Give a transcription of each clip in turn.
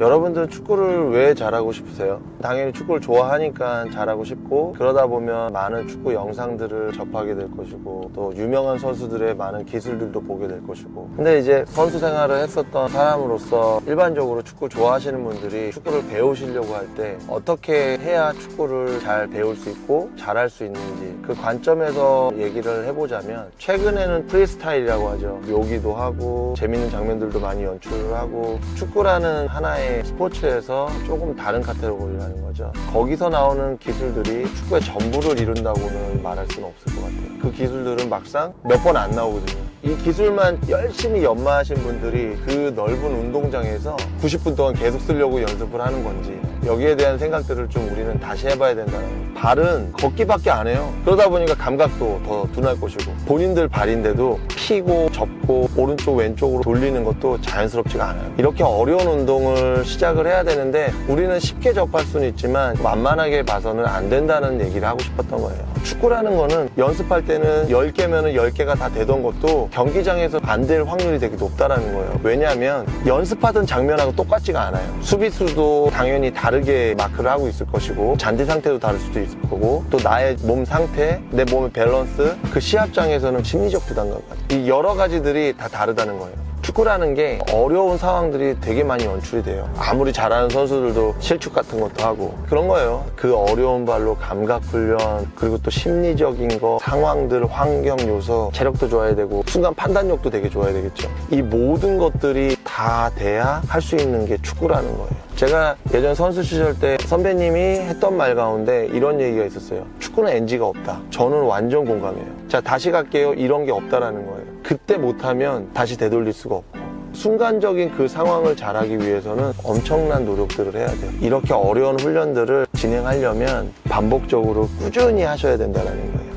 여러분들은 축구를 왜 잘하고 싶으세요? 당연히 축구를 좋아하니까 잘하고 싶고 그러다 보면 많은 축구 영상들을 접하게 될 것이고 또 유명한 선수들의 많은 기술들도 보게 될 것이고 근데 이제 선수 생활을 했었던 사람으로서 일반적으로 축구 좋아하시는 분들이 축구를 배우시려고 할 때 어떻게 해야 축구를 잘 배울 수 있고 잘할 수 있는지 그 관점에서 얘기를 해보자면 최근에는 프리스타일이라고 하죠 묘기도 하고 재밌는 장면들도 많이 연출을 하고 축구라는 하나의 스포츠에서 조금 다른 카테고리라는 거죠. 거기서 나오는 기술들이 축구의 전부를 이룬다고는 말할 수는 없을 것 같아요. 그 기술들은 막상 몇 번 안 나오거든요 이 기술만 열심히 연마하신 분들이 그 넓은 운동장에서 90분 동안 계속 쓰려고 연습을 하는 건지 여기에 대한 생각들을 좀 우리는 다시 해봐야 된다는. 발은 걷기밖에 안 해요. 그러다 보니까 감각도 더 둔할 것이고 본인들 발인데도 피고 접고 오른쪽 왼쪽으로 돌리는 것도 자연스럽지가 않아요. 이렇게 어려운 운동을 시작을 해야 되는데 우리는 쉽게 접할 수는 있지만 만만하게 봐서는 안 된다는 얘기를 하고 싶었던 거예요. 축구라는 거는 연습할 때는 10개면 10개가 다 되던 것도 경기장에서 안 될 확률이 되게 높다라는 거예요. 왜냐하면 연습하던 장면하고 똑같지가 않아요. 수비수도 당연히 다르게 마크를 하고 있을 것이고 잔디 상태도 다를 수도 있을 거고 또 나의 몸 상태, 내 몸의 밸런스 그 시합장에서는 심리적 부담감 이 여러 가지들이 다 다르다는 거예요. 축구라는 게 어려운 상황들이 되게 많이 연출이 돼요. 아무리 잘하는 선수들도 실축 같은 것도 하고 그런 거예요. 그 어려운 발로 감각 훈련 그리고 또 심리적인 거 상황들 환경 요소 체력도 좋아야 되고 순간 판단력도 되게 좋아야 되겠죠. 이 모든 것들이 다 돼야 할 수 있는 게 축구라는 거예요. 제가 예전 선수 시절 때 선배님이 했던 말 가운데 이런 얘기가 있었어요. 축구는 NG가 없다. 저는 완전 공감해요. 자, 다시 갈게요. 이런 게 없다라는 거예요. 그때 못하면 다시 되돌릴 수가 없고. 순간적인 그 상황을 잘하기 위해서는 엄청난 노력들을 해야 돼요. 이렇게 어려운 훈련들을 진행하려면 반복적으로 꾸준히 하셔야 된다는 거예요.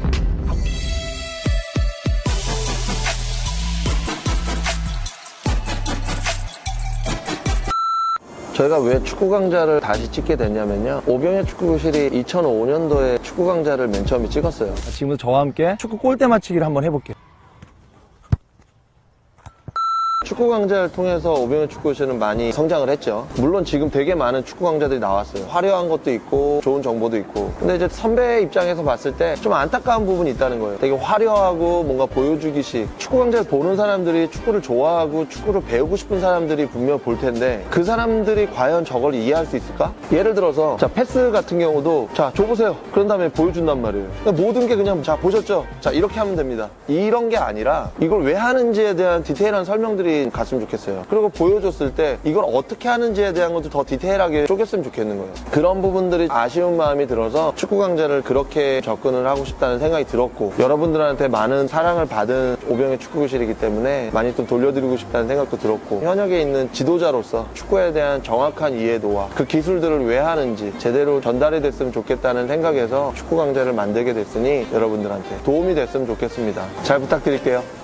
저희가 왜 축구 강좌를 다시 찍게 됐냐면요. 오병의 축구교실이 2005년도에 축구 강좌를 맨 처음에 찍었어요. 지금부터 저와 함께 축구 골대 맞히기를 한번 해볼게요. 축구 강좌를 통해서 오병의 축구교실은 많이 성장을 했죠. 물론 지금 되게 많은 축구 강좌들이 나왔어요. 화려한 것도 있고 좋은 정보도 있고. 근데 이제 선배 입장에서 봤을 때 좀 안타까운 부분이 있다는 거예요. 되게 화려하고 뭔가 보여주기식. 축구 강좌를 보는 사람들이 축구를 좋아하고 축구를 배우고 싶은 사람들이 분명 볼 텐데 그 사람들이 과연 저걸 이해할 수 있을까? 예를 들어서 자 패스 같은 경우도 자 줘보세요. 그런 다음에 보여준단 말이에요. 그러니까 모든 게 그냥 자 보셨죠? 자 이렇게 하면 됩니다. 이런 게 아니라 이걸 왜 하는지에 대한 디테일한 설명들이 갔으면 좋겠어요. 그리고 보여줬을 때 이걸 어떻게 하는지에 대한 것도 더 디테일하게 쪼갰으면 좋겠는 거예요. 그런 부분들이 아쉬운 마음이 들어서 축구 강좌를 그렇게 접근을 하고 싶다는 생각이 들었고 여러분들한테 많은 사랑을 받은 오병의 축구교실이기 때문에 많이 좀 돌려드리고 싶다는 생각도 들었고 현역에 있는 지도자로서 축구에 대한 정확한 이해도와 그 기술들을 왜 하는지 제대로 전달이 됐으면 좋겠다는 생각에서 축구 강좌를 만들게 됐으니 여러분들한테 도움이 됐으면 좋겠습니다. 잘 부탁드릴게요.